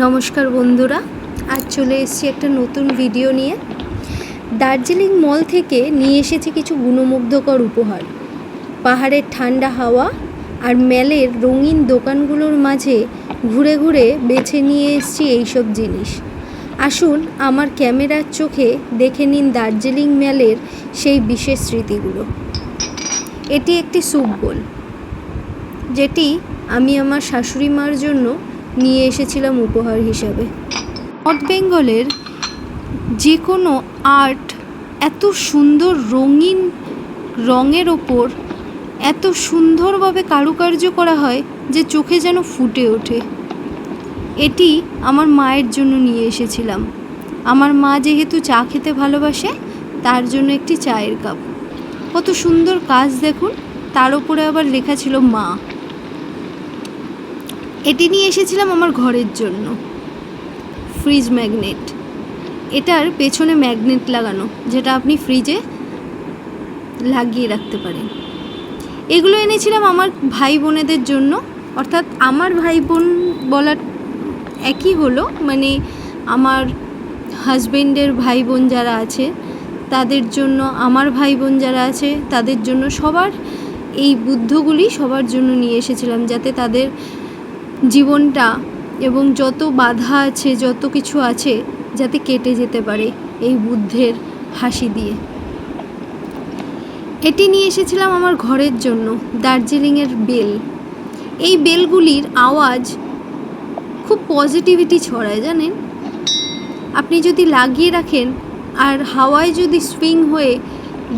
নমস্কার বন্ধুরা, আজ চলে এসেছি একটা নতুন ভিডিও নিয়ে। দার্জিলিং মল থেকে নিয়ে এসেছি কিছু গুণমুগ্ধকর উপহার। পাহাড়ের ঠান্ডা হাওয়া আর মেলের রঙিন দোকানগুলোর মাঝে ঘুরে ঘুরে বেছে নিয়ে এসেছি এইসব জিনিস। আসুন, আমার ক্যামেরার চোখে দেখে নিন দার্জিলিং মেলের সেই বিশেষ স্মৃতিগুলো। এটি একটি স্যুপ বোল, যেটি আমি আমার শাশুড়ি মার জন্য নিয়ে এসেছিলাম উপহার হিসাবে। নর্থ বেঙ্গলের যে কোনো আর্ট এত সুন্দর রঙিন রঙের ওপর এত সুন্দরভাবে কারুকার্য করা হয় যে চোখে যেন ফুটে ওঠে। এটি আমার মায়ের জন্য নিয়ে এসেছিলাম। আমার মা যেহেতু চা খেতে ভালোবাসে, তার জন্য একটি চায়ের কাপ। কত সুন্দর কাজ দেখুন, তার উপরে আবার লেখা ছিল মা। এটি নিয়ে এসেছিলাম আমার ঘরের জন্য। Fridge magnet. এটার পেছনে ম্যাগনেট লাগানো, যেটা আপনি ফ্রিজে লাগিয়ে রাখতে পারেন। এগুলো এনেছিলাম আমার ভাই বোনেদের জন্য। অর্থাৎ আমার ভাই বোন বলার একই হলো মানে আমার হাজবেন্ডের ভাই বোন যারা আছে, তাদের জন্য আমার ভাই বোন যারা আছে, তাদের জন্য সবার এই বুদ্ধগুলি সবার জন্য নিয়ে এসেছিলাম, যাতে তাদের জীবনটা এবং যত বাধা আছে, যত কিছু আছে, যাতে কেটে যেতে পারে এই বুদ্ধের হাসি দিয়ে। এটি নিয়ে এসেছিলাম আমার ঘরের জন্য, দার্জিলিংয়ের বেল। এই বেলগুলির আওয়াজ খুব পজিটিভিটি ছড়ায়, জানেন? আপনি যদি লাগিয়ে রাখেন আর হাওয়ায় যদি সুইং হয়ে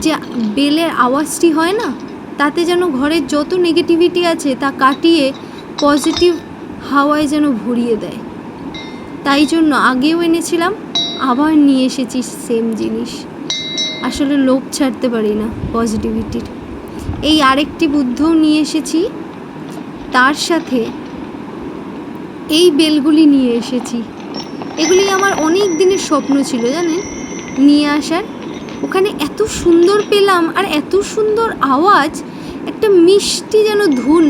যে বেলের আওয়াজটি হয় না, তাতে যেন ঘরের যত নেগেটিভিটি আছে তা কাটিয়ে পজিটিভ হাওয়ায় যেন ভরিয়ে দেয়। তাই জন্য আগেও এনেছিলাম, আবার নিয়ে এসেছি সেম জিনিস। আসলে লোভ ছাড়তে পারি না পজিটিভিটির এই আরেকটি বুদ্ধও নিয়ে এসেছি, তার সাথে এই বেলগুলি নিয়ে এসেছি। এগুলি আমার অনেক দিনের স্বপ্ন ছিল, জানেন? নিয়ে আসার। ওখানে এত সুন্দর পেলাম আর এত সুন্দর আওয়াজ, একটা মিষ্টি যেন ধুন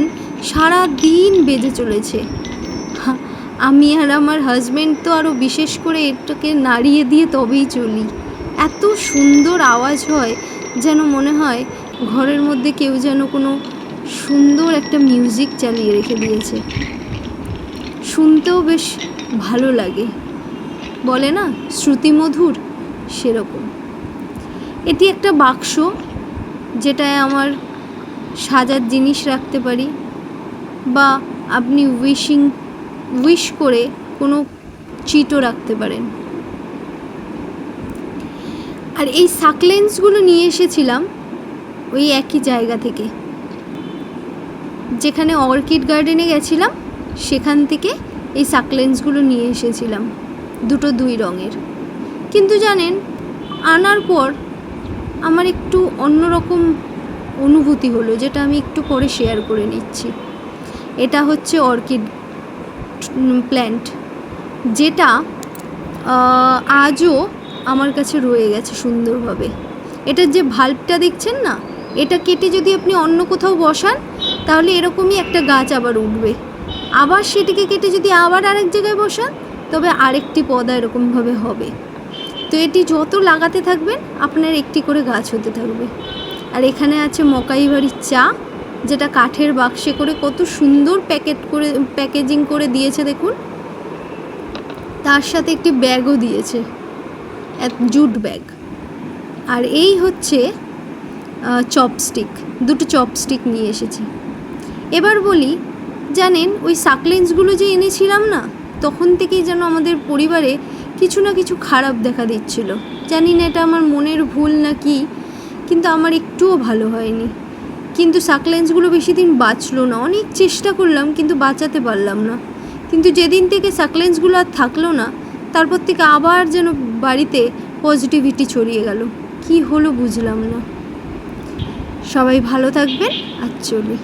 সারা দিন বেজে চলেছে। আমি আর আমার হাজব্যান্ড তো আরও বিশেষ করে এটাকে নাড়িয়ে দিয়ে তবেই চলি। এত সুন্দর আওয়াজ হয় যেন মনে হয় ঘরের মধ্যে কেউ যেন কোনো সুন্দর একটা মিউজিক চালিয়ে রেখে দিয়েছে। শুনতেও বেশ ভালো লাগে। বলে না, শ্রুতিমধুর সেরকম। এটি একটা বাক্স যেটায় আমার সাজার জিনিস রাখতে পারি। বা আপনি উইশিং উইশ করে কোনো চিটও রাখতে পারেন। আর এই সাকলেন্সগুলো নিয়ে এসেছিলাম ওই একই জায়গা থেকে। যেখানে অর্কিড গার্ডেনে গেছিলাম, সেখান থেকে এই সাকলেন্সগুলো নিয়ে এসেছিলাম, দুটো দুই রঙের। কিন্তু জানেন, আনার পর আমার একটু অন্যরকম অনুভূতি হলো, যেটা আমি একটু পরে শেয়ার করে নিচ্ছি। এটা হচ্ছে অর্কিড প্ল্যান্ট, যেটা আজও আমার কাছে রয়ে গেছে সুন্দরভাবে। এটার যে ভাল্বটা দেখছেন না, এটা কেটে যদি আপনি অন্য কোথাও বসান, তাহলে এরকমই একটা গাছ আবার উঠবে। আবার সেটিকে কেটে যদি আবার আরেক জায়গায় বসান, তবে আরেকটি পদা এরকমভাবে হবে। তো এটি যত লাগাতে থাকবেন, আপনার একটি করে গাছ হতে থাকবে। আর এখানে আছে মকাই বাড়ির চা। যেটা কাঠের বাক্সে করে কত সুন্দর প্যাকেট করে, প্যাকেজিং করে দিয়েছে দেখুন। তার সাথে একটি ব্যাগও দিয়েছে, এক জুট ব্যাগ। আর এই হচ্ছে চপস্টিক, দুটো চপস্টিক নিয়ে এসেছি। এবার বলি, জানেন, ওই সাকলেন্সগুলো যে এনেছিলাম না, তখন থেকেই যেন আমাদের পরিবারে কিছু না কিছু খারাপ দেখা দিচ্ছিল। জানি না এটা আমার মনের ভুল না কি, কিন্তু আমার একটুও ভালো হয়নি। কিন্তু সাকলেন্সগুলো বেশি দিন বাঁচলো না। অনেক চেষ্টা করলাম, কিন্তু বাঁচাতে পারলাম না। কিন্তু যেদিন থেকে সাকলেন্সগুলো আর থাকল না, তারপর থেকে আবার যেন বাড়িতে পজিটিভিটি ছড়িয়ে গেল। কি হলো বুঝলাম না। সবাই ভালো থাকবেন আর চলি।